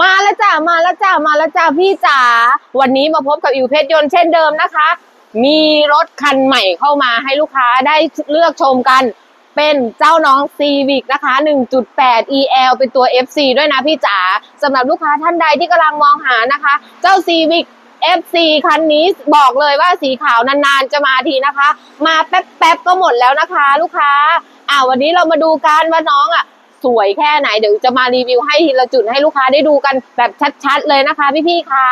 มาแล้วจ้ามาแล้วจ้ามาแล้วจ้าพี่จ๋าวันนี้มาพบกับอิวเพชรยนต์เช่นเดิมนะคะ มีรถคันใหม่เข้ามาให้ลูกค้าได้เลือกชมกัน เป็นเจ้าน้อง Civic นะคะ 1.8 EL เป็นตัว FC ด้วยนะพี่จ๋าสำหรับลูกค้าท่านใดที่กำลังมองหานะคะ เจ้า Civic FC คันนี้บอกเลยว่าสีขาวนานๆจะมาทีนะคะ มาแป๊บๆก็หมดแล้วนะคะ ลูกค้าอ่าวันนี้เรามาดูกันว่าน้องอะ สวยแค่ไหนเดี๋ยวจะมารีวิวให้ทีละจุดให้ลูกค้าได้ดูกันแบบชัดๆเลยนะคะพี่ๆคะ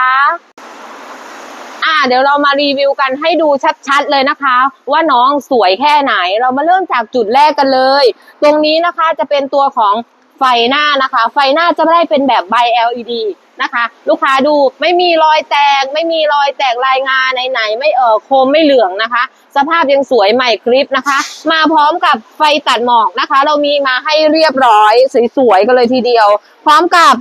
อ่าเดี๋ยวเรามารีวิวกันให้ดูชัดๆเลยนะคะ ว่าน้องสวยแค่ไหนเรามาเริ่มจากจุดแรกกันเลย ตรงนี้นะคะจะเป็นตัวของไฟหน้านะคะ ไฟหน้าจะไม่ได้เป็นแบบใบ LED นะคะ ลูกค้าดูไม่มีรอยแตก ไม่มีรอยแตกรายงานไหนๆไม่เอ่อโคมไม่เหลืองนะคะ สภาพยังสวยใหม่กริปนะคะ มาพร้อมกับไฟตัดหมอกนะคะ เรามีมาให้เรียบร้อยสวยๆกันเลยทีเดียว พร้อมกับ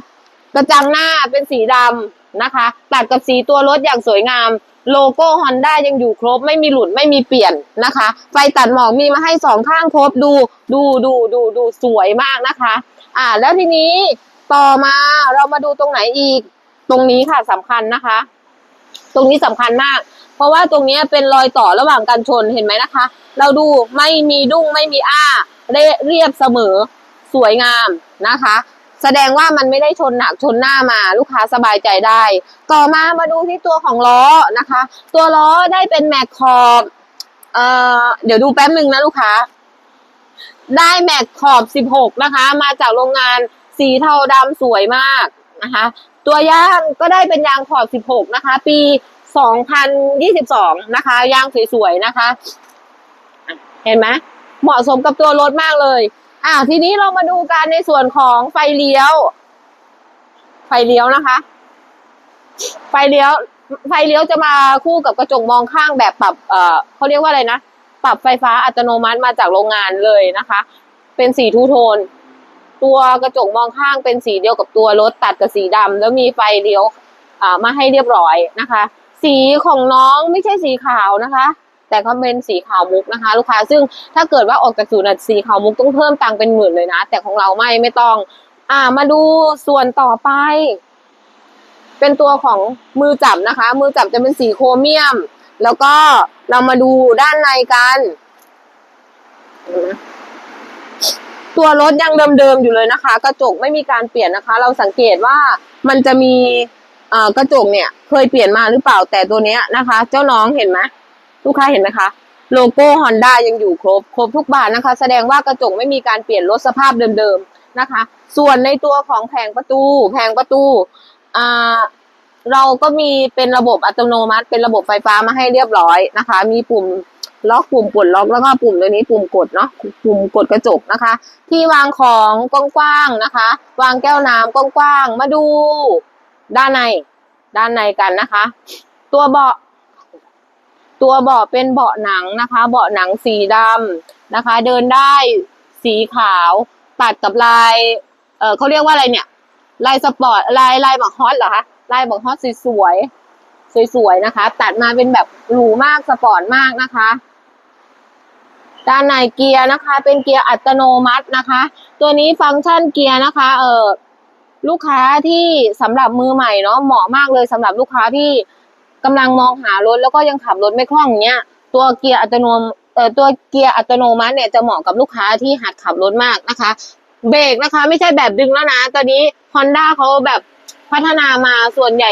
กระจังหน้าเป็นสีดำนะคะ ตัดกับสีตัวรถอย่างสวยงามโลโก้ฮอนด้ายังอยู่ครบ ไม่มีหลุดไม่มีเปลี่ยนนะคะ ไฟตัดหมอกมีมาให้สองข้างครบดูดูดูดูดูสวยมากนะคะ อ่า แล้วทีนี้ ต่อมาเรามาดูตรงไหนอีก ตรงนี้ค่ะสำคัญนะคะ ตรงนี้สำคัญมาก เพราะว่าตรงนี้เป็นรอยต่อระหว่างกันชนเห็นไหมนะคะ เราดูไม่มีดุ้งไม่มีอ้าเรียเรียบเสมอสวยงามนะคะ แสดงว่ามันไม่ได้ชนหนักชนหน้ามาลูกค้าสบายใจได้ ต่อมามาดูที่ตัวของล้อนะคะ ตัวล้อได้เป็นแม็กขอบเอ่อเดี๋ยวดูแป๊บหนึ่งนะลูกค้า ได้แม็กขอบ 16 นะคะ มาจากโรงงาน สีเทาดำสวยมากนะคะ ตัวยางก็ได้เป็นยางขอบ 16 นะคะ ปี 2022 นะคะ ยางสวยๆ นะคะ เห็นไหมเหมาะสมกับตัวรถมากเลย อ่า ทีนี้เรามาดูกันในส่วนของไฟเลี้ยว ไฟเลี้ยวนะคะ ไฟเลี้ยว ไฟเลี้ยวจะมาคู่กับกระจกมองข้างแบบปรับ เอ่อเขาเรียกว่าอะไรนะ ปรับไฟฟ้าอัตโนมัติมาจากโรงงานเลยนะคะ เป็นสีทูโทน ตัวกระจกมองข้างเป็นสีเดียวกับตัวรถตัดกับสีดำแล้วมีไฟเลี้ยวมาให้เรียบร้อยนะคะ สีของน้องไม่ใช่สีขาวนะคะ แต่เขาเป็นสีขาวมุกนะคะ ลูกค้าซึ่งถ้าเกิดว่าออกจากศูนย์สีขาวมุกต้องเพิ่มตังค์เป็นหมื่นเลยนะ แต่ของเราไม่ไม่ต้อง อ่ามาดูส่วนต่อไป เป็นตัวของมือจับนะคะ มือจับจะเป็นสีโครเมียม แล้วก็เรามาดูด้านในกันนไหม ตัวรถยังเดิมๆอยู่เลยนะคะ กระจกไม่มีการเปลี่ยนนะคะ เราสังเกตว่ามันจะมีเอ่อกระจกเนี่ย เคยเปลี่ยนมาหรือเปล่าแต่ตัวเนี้ยนะคะ เจ้าน้องเห็นไหมลูกค้าเห็นไหมคะโลโก้ฮอนด้ายังอยู่ครบ ครบทุกบานนะคะ แสดงว่ากระจกไม่มีการเปลี่ยนรถสภาพเดิมๆนะคะ ส่วนในตัวของแผงประตู แผงประตูอ่าเราก็มีเป็นระบบอัตโนมัติ เป็นระบบไฟฟ้ามาให้เรียบร้อยนะคะ มีปุ่ม ล็อกปุ่มปลดล็อกแล้วก็ปุ่มตัวนี้ปุ่มกดเนาะปุ่มกดกระจกนะคะ ที่วางของกว้างๆนะคะ วางแก้วน้ำกว้างๆมาดูด้านในด้านในกันนะคะ ตัวเบาะตัวเบาะเป็นเบาะหนังนะคะ เบาะหนังสีดำนะคะ เดินได้สีขาวตัดกับลายเออเขาเรียกว่าอะไรเนี่ย ลายสปอร์ตลายลายบักฮอตเหรอคะลายบักฮอตสวยสวยๆนะคะ ตัดมาเป็นแบบหรูมากสปอร์ตมากนะคะ ด้านในเกียร์นะคะ เป็นเกียร์อัตโนมัตินะคะ ตัวนี้ฟังก์ชันเกียร์นะคะเออลูกค้าที่สำหรับมือใหม่เนาะเหมาะมากเลยสำหรับลูกค้าที่กำลังมองหารถแล้วก็ยังขับรถไม่คล่องเนี้ยตัวเกียร์อัตโนมเอ่อตัวเกียร์อัตโนมัติเนี่ยจะเหมาะกับลูกค้าที่หัดขับรถมากนะคะ เบรกนะคะ ไม่ใช่แบบดึงแล้วนะตอนนี้ Honda เขาแบบพัฒนามาส่วนใหญ่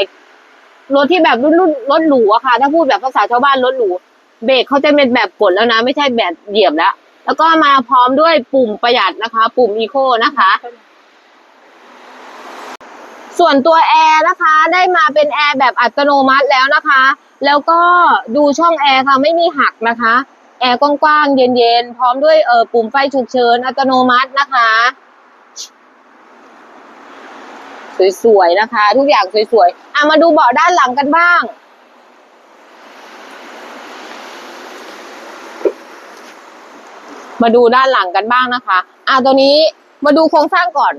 รถที่แบบรุ่นรุ่นรถหรูอะค่ะ ถ้าพูดแบบภาษาชาวบ้านรถหรู เบรกเขาจะเป็นแบบกดแล้วนะ ไม่ใช่แบบเหยียบแล้ว แล้วก็มาพร้อมด้วยปุ่มประหยัดนะคะ ปุ่มอีโคนะคะ ส่วนตัวแอร์นะคะ ได้มาเป็นแอร์แบบอัตโนมัติแล้วนะคะ แล้วก็ดูช่องแอร์ค่ะไม่มีหักนะคะ แอร์กว้างๆเย็นๆ พร้อมด้วยเออปุ่มไฟฉุกเฉินอัตโนมัตินะคะสวยๆนะคะ ทุกอย่างสวยๆอะมาดูเบาะด้านหลังกันบ้าง มาดูด้านหลังกันบ้างนะคะ อะตัวนี้มาดูโครงสร้างก่อน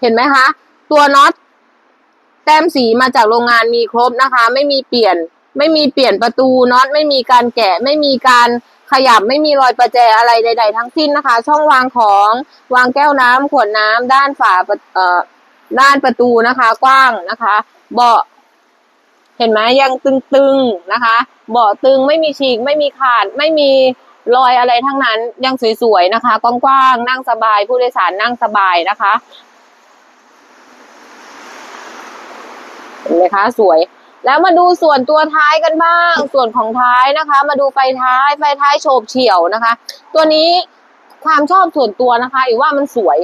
เห็นไหมคะ ตัวน็อตแต้มสีมาจากโรงงานมีครบนะคะ ไม่มีเปลี่ยน ไม่มีเปลี่ยนประตูน็อตไม่มีการแกะ ไม่มีการขยับไม่มีรอยประแจอะไรใด ๆ ทั้งสิ้นนะคะ ช่องวางของวางแก้วน้ำขวดน้ำด้านฝาประเอ่อด้านประตูนะคะ กว้างนะคะ เบาะเห็นไหมยังตึงๆนะคะ เบาะตึงไม่มีฉีกไม่มีขาดไม่มี รอยอะไรทั้งนั้นยังสวยๆนะคะ กว้างๆนั่งสบายผู้โดยสารนั่งสบายนะคะเห็นไหมคะสวยแล้วมาดูส่วนตัวท้ายกันบ้าง ส่วนของท้ายนะคะ มาดูไฟท้ายไฟท้ายโฉบเฉี่ยวนะคะ ตัวนี้ความชอบส่วนตัวนะคะอีกว่ามันสวย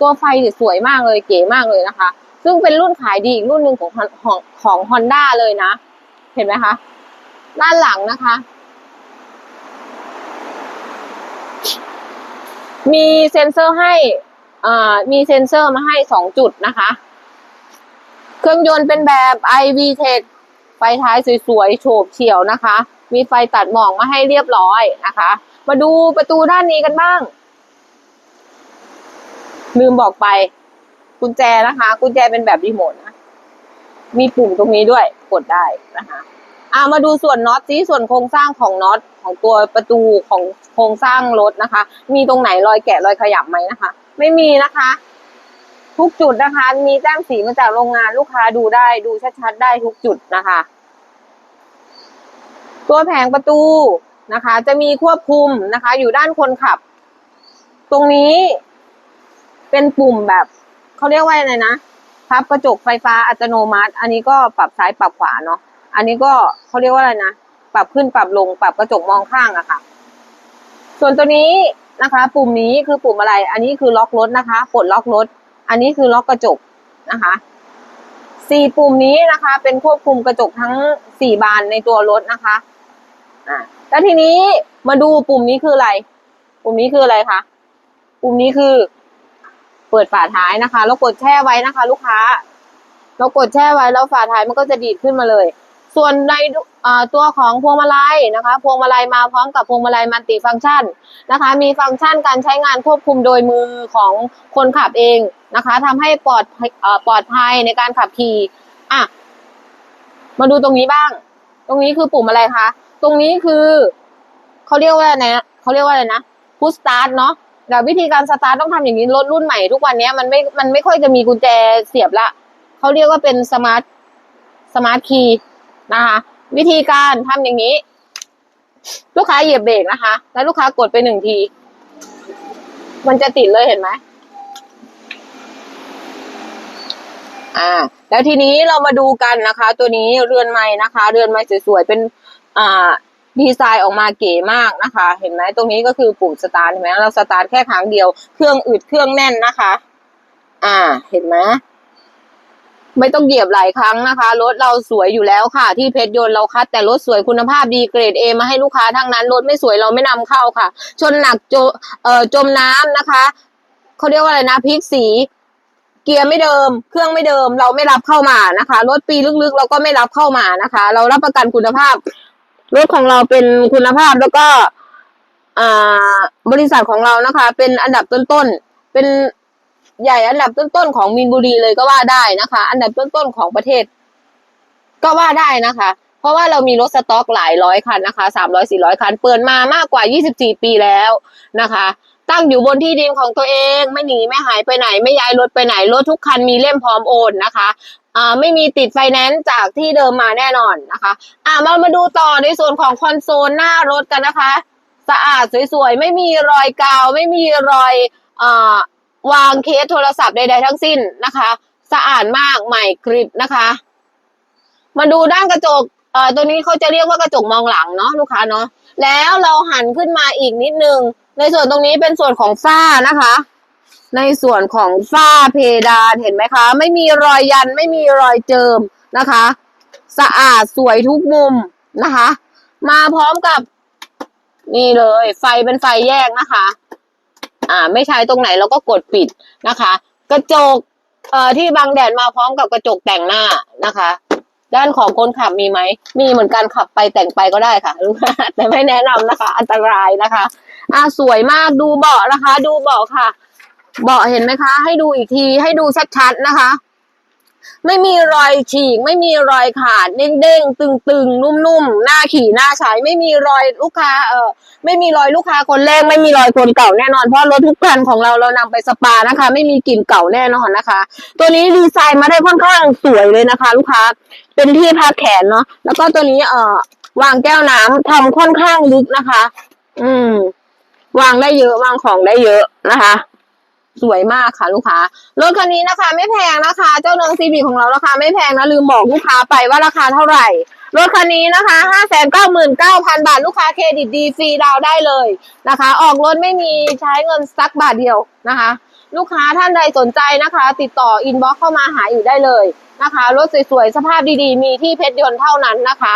ตัวไฟเนี่ยสวยมากเลยเก๋มากเลยนะคะ ซึ่งเป็นรุ่นขายดีอีกรุ่นหนึ่งของของของฮอนด้าเลยนะ เห็นไหมคะ ด้านหลังนะคะ มีเซ็นเซอร์ให้อ่ามีเซ็นเซอร์มาให้สองจุดนะคะ เครื่องยนต์เป็นแบบ iV Tech ไฟท้ายสวยๆ โฉบเฉี่ยวนะคะ มีไฟตัดหมอกมาให้เรียบร้อยนะคะ มาดูประตูด้านนี้กันบ้าง ลืมบอกไป กุญแจนะคะ กุญแจเป็นแบบรีโมทนะ มีปุ่มตรงนี้ด้วย กดได้นะคะ อ่ามาดูส่วนน็อตซิส่วนโครงสร้างของน็อตของตัวประตูของโครงสร้างรถนะคะ มีตรงไหนรอยแกะรอยขยับไหมนะคะ ไม่มีนะคะ ทุกจุดนะคะ มีแต้มสีมาจากโรงงานลูกค้าดูได้ดูชัดๆได้ทุกจุดนะคะ ตัวแผงประตูนะคะ จะมีควบคุมนะคะ อยู่ด้านคนขับ ตรงนี้ เป็นปุ่มแบบเขาเรียกว่าอะไรนะพับกระจกไฟฟ้าอัตโนมัติ อันนี้ก็ปรับซ้ายปรับขวาเนาะ อันนี้ก็เขาเรียกว่าอะไรนะ ปรับขึ้นปรับลงปรับกระจกมองข้างอะค่ะ ส่วนตัวนี้นะคะ ปุ่มนี้คือปุ่มอะไร อันนี้คือล็อกรถนะคะ ปลดล็อกรถ อันนี้คือล็อกกระจกนะคะสี่ปุ่มนี้นะคะ เป็นควบคุมกระจกทั้งสี่บานในตัวรถนะคะอ่าแล้วทีนี้มาดูปุ่มนี้คืออะไร ปุ่มนี้คืออะไรคะปุ่มนี้คือ เปิดฝาท้ายนะคะ แล้วกดแช่ไว้นะคะ ลูกค้า เรากดแช่ไว้แล้วฝาท้ายมันก็จะดีดขึ้นมาเลย ส่วนในตัวของพวงมาลัยนะคะ พวงมาลัยมาพร้อมกับพวงมาลัยมัลติฟังก์ชันนะคะ มีฟังก์ชันการใช้งานควบคุมโดยมือของคนขับเองนะคะทำให้ปลอดปลอดภัยในการขับขี่อะมาดูตรงนี้บ้าง ตรงนี้คือปุ่มอะไรคะ ตรงนี้คือเขาเรียกว่าอะไรนะเขาเรียกว่าอะไรนะพุชสตาร์ทเนาะแต่วิธีการสตาร์ทต้องทำอย่างนี้รถรุ่นใหม่ทุกวันนี้มันไม่มันไม่ค่อยจะมีกุญแจเสียบละเขาเรียกว่าเป็นสมาร์ทสมาร์ทคีย์ นะคะ วิธีการทำอย่างนี้ ลูกค้าเหยียบเบรกนะคะ แล้วลูกค้ากดไปหนึ่งที มันจะติดเลยเห็นไหมอ่า แล้วทีนี้เรามาดูกันนะคะ ตัวนี้เรือนไม้นะคะ เรือนไม้สวยๆเป็นอ่าดีไซน์ออกมาเก๋มากนะคะ เห็นไหมตรงนี้ก็คือปุ่มสตาร์ทเห็นไหมเราสตาร์ทแค่ครั้งเดียว เครื่องอึดเครื่องแน่นนะคะ อ่า เห็นไหม ไม่ต้องเหยียบหลายครั้งนะคะ รถเราสวยอยู่แล้วค่ะ ที่เพชรยนต์เราคัด แต่รถสวยคุณภาพดีเกรดเอมาให้ลูกค้าทั้งนั้น รถไม่สวยเราไม่นำเข้าค่ะ ชนหนักโจเอ่อจมน้ำนะคะเขาเรียกว่าอะไรนะพลิกสีเกียร์ไม่เดิม เครื่องไม่เดิม เราไม่รับเข้ามานะคะ รถปีลึกๆ เราก็ไม่รับเข้ามานะคะ เรารับประกันคุณภาพ รถของเราเป็นคุณภาพแล้วก็อ่าบริษัทของเรานะคะ เป็นอันดับต้นๆ เป็น ใหญ่อันดับต้นๆของมีนบุรีเลยก็ว่าได้นะคะ อันดับต้นๆของประเทศ ก็ว่าได้นะคะ เพราะว่าเรามีรถสต็อกหลายร้อยคันนะคะสามร้อยสี่ร้อยคัน เปิดมามากกว่ายี่สิบสี่ปีแล้วนะคะ ตั้งอยู่บนที่ดินของตัวเอง ไม่หนีไม่หายไปไหน ไม่ย้ายรถไปไหน รถทุกคันมีเล่มพร้อมโอนนะคะไม่มีติดไฟแนนซ์จากที่เดิมมาแน่นอนนะคะอ่ามามาดูต่อในส่วนของคอนโซลหน้ารถกันนะคะ สะอาดสวยๆ ไม่มีรอยกาว ไม่มีรอยอ่า วางเคสโทรศัพท์ใดๆทั้งสิ้นนะคะ สะอาดมากใหม่กริบนะคะ มาดูด้านกระจกเอ่อตัวนี้เขาจะเรียกว่ากระจกมองหลังเนาะลูกค้าเนาะแล้วเราหันขึ้นมาอีกนิดนึง ในส่วนตรงนี้เป็นส่วนของฝ้านะคะ ในส่วนของฝ้าเพดานเห็นไหมคะ ไม่มีรอยยันไม่มีรอยเจิมนะคะ สะอาดสวยทุกมุมนะคะ มาพร้อมกับ นี่เลย ไฟเป็นไฟแยกนะคะ อ่า ไม่ใช้ตรงไหนเราก็กดปิดนะคะ กระจกเอ่อที่บังแดดมาพร้อมกับกระจกแต่งหน้านะคะ ด้านของคนขับมีไหม มีเหมือนกันขับไปแต่งไปก็ได้ค่ะ แต่ไม่แนะนำนะคะ อันตรายนะคะ อ่าสวยมากดูเบาะนะคะ ดูเบาะค่ะ เบาะเห็นไหมคะ ให้ดูอีกทีให้ดูชัดๆนะคะ ไม่มีรอยฉีก ไม่มีรอยขาด เด้งๆ ตึงๆ นุ่มๆ หน้าขี่หน้าใช้ไม่มีรอยลูกค้าเออไม่มีรอยลูกค้าคนแรกไม่มีรอยคนเก่าแน่นอนเพราะรถทุกคันของเราเรานำไปสปานะคะ ไม่มีกลิ่นเก่าแน่นอนนะคะ ตัวนี้ดีไซน์มาได้ค่อนข้างสวยเลยนะคะ ลูกค้าเป็นที่พักแขนเนาะแล้วก็ตัวนี้เออวางแก้วน้ำทำค่อนข้างลึกนะคะ อืม วางได้เยอะวางของได้เยอะนะคะ สวยมากค่ะลูกค้ารถคันนี้นะคะ ไม่แพงนะคะ เจ้าน้องซีบีของเราราคาไม่แพงนะลืมบอกลูกค้าไปว่าราคาเท่าไหร่รถคันนี้นะคะห้าแสนเก้าหมื่นเก้าพันบาท ลูกค้าเครดิตดีฟรีดาวได้เลยนะคะ ออกรถไม่มีใช้เงินสักบาทเดียวนะคะ ลูกค้าท่านใดสนใจนะคะ ติดต่ออินบ็อกเข้ามาหาอยู่ได้เลยนะคะ รถสวยๆ สภาพดีๆ มีที่เพชรยนต์เท่านั้นนะคะ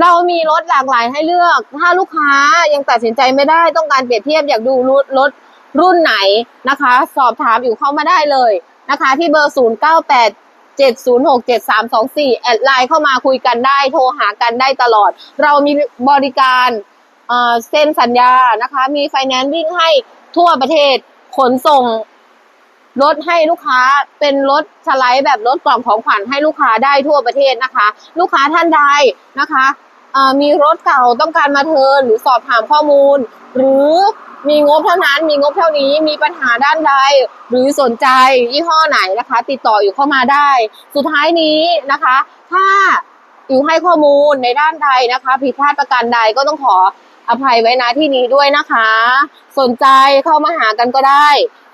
เรามีรถหลากหลายให้เลือก ถ้าลูกค้ายังตัดสินใจไม่ได้ต้องการเปรียบเทียบอยากดูรถรถ รุ่นไหนนะคะ สอบถามอยู่เข้ามาได้เลยนะคะ ที่เบอร์ 0 9 8 7 0 6 7 3 2 4 แอดไลน์เข้ามาคุยกันได้ โทรหากันได้ตลอด เรามีบริการเอ่อเซ็นสัญญานะคะ มีไฟแนนซ์วิ่งให้ทั่วประเทศขนส่งรถให้ลูกค้าเป็นรถสไลด์แบบรถกล่องของขวัญให้ลูกค้าได้ทั่วประเทศนะคะ ลูกค้าท่านใดนะคะเอ่อมีรถเก่าต้องการมาเทิร์นหรือสอบถามข้อมูล หรือ มีงบเท่านั้นมีงบเท่านี้มีปัญหาด้านใด หรือสนใจยี่ห้อไหนนะคะ ติดต่ออยู่เข้ามาได้ สุดท้ายนี้นะคะ ถ้าอยู่ให้ข้อมูลในด้านใดนะคะผิดพลาดประการใดก็ต้องขออภัยไว้นะที่นี้ด้วยนะคะ สนใจเข้ามาหากันก็ได้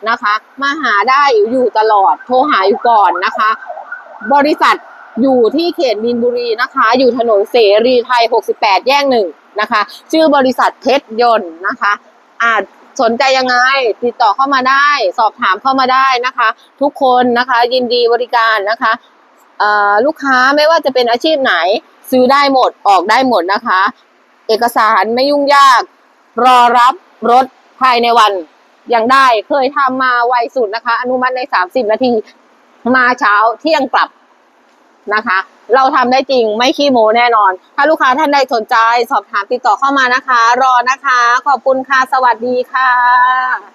นะคะ มาหาได้อยู่อยู่ตลอดโทรหาอยู่ก่อนนะคะ บริษัทอยู่ที่เขตมีนบุรีนะคะ อยู่ถนนเสรีไทย 68 แยกหนึ่งนะคะ ชื่อบริษัทเพชรยนต์นะคะ อาจสนใจยังไง ติดต่อเข้ามาได้ สอบถามเข้ามาได้นะคะ ทุกคนนะคะยินดีบริการนะคะลูกค้าไม่ว่าจะเป็นอาชีพไหน ซื้อได้หมดออกได้หมดนะคะ เอกสารไม่ยุ่งยาก รอรับรถภายในวันยังได้เคยทำมาไวสุดนะคะ อนุมัติใน 30 นาที มาเช้าเที่ยงกลับ นะคะ เราทำได้จริงไม่ขี้โม้แน่นอน ถ้าลูกค้าท่านใดสนใจสอบถามติดต่อเข้ามานะคะ รอนะคะ ขอบคุณค่ะ สวัสดีค่ะ